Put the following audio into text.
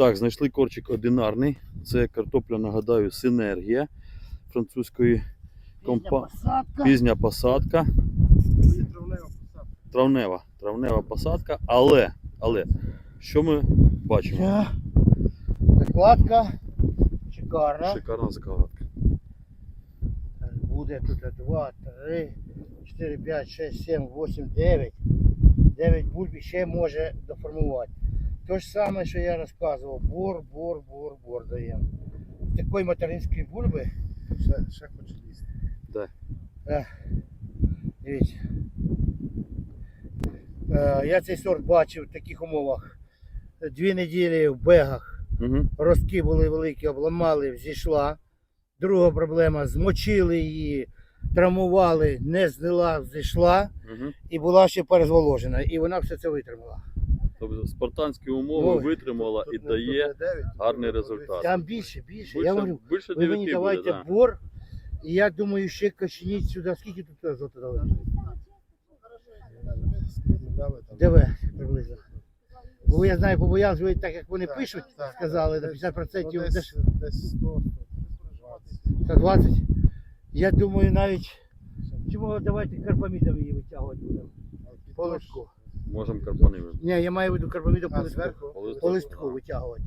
Так, знайшли корчик одинарний. Це картопля, нагадаю, синергія французької компа... посадка. пізня посадка. Травнева. Травнева посадка. Але, але, що ми бачимо? Закладка. Шикарна. Шикарна закладка. Буде тут 2, 3, 4, 5, 6, 7, 8, 9. 9 бульб ще може доформувати. Те ж саме, що я розказував. Бор, бор, бор, бор даємо. Такої материнської бульби. Ще, ще хоче. Да. е, Дивіться. Е, Я цей сорт бачив в таких умовах. Дві неділі в бегах. Угу. Ростки були великі, обламали, взійшла. Друга проблема змочили її, травмували, не злила, взійшла Угу. і була ще перезволожена. І вона все це витримала. Тобто спартанські умови Ой. витримала і Тут дає. тут не дев'ять, гарний тут результат. Там більше, більше. Більше, Я говорю, більше ви мені давайте буде, да. бор. І я думаю, ще качніть сюди. Скільки тут азоту дали? Де ви приблизно? Бо я знаю, побоявся, ви так як вони Так, пишуть, так, сказали, десь- 50% ну, десь десь, десь 100, 120. 120. Я думаю, навіть. Чому давайте карбамідом її витягувати будемо? По листку. Можемо карбонами. Ні, я маю в виду А, листку. зверху? Листку витягувати.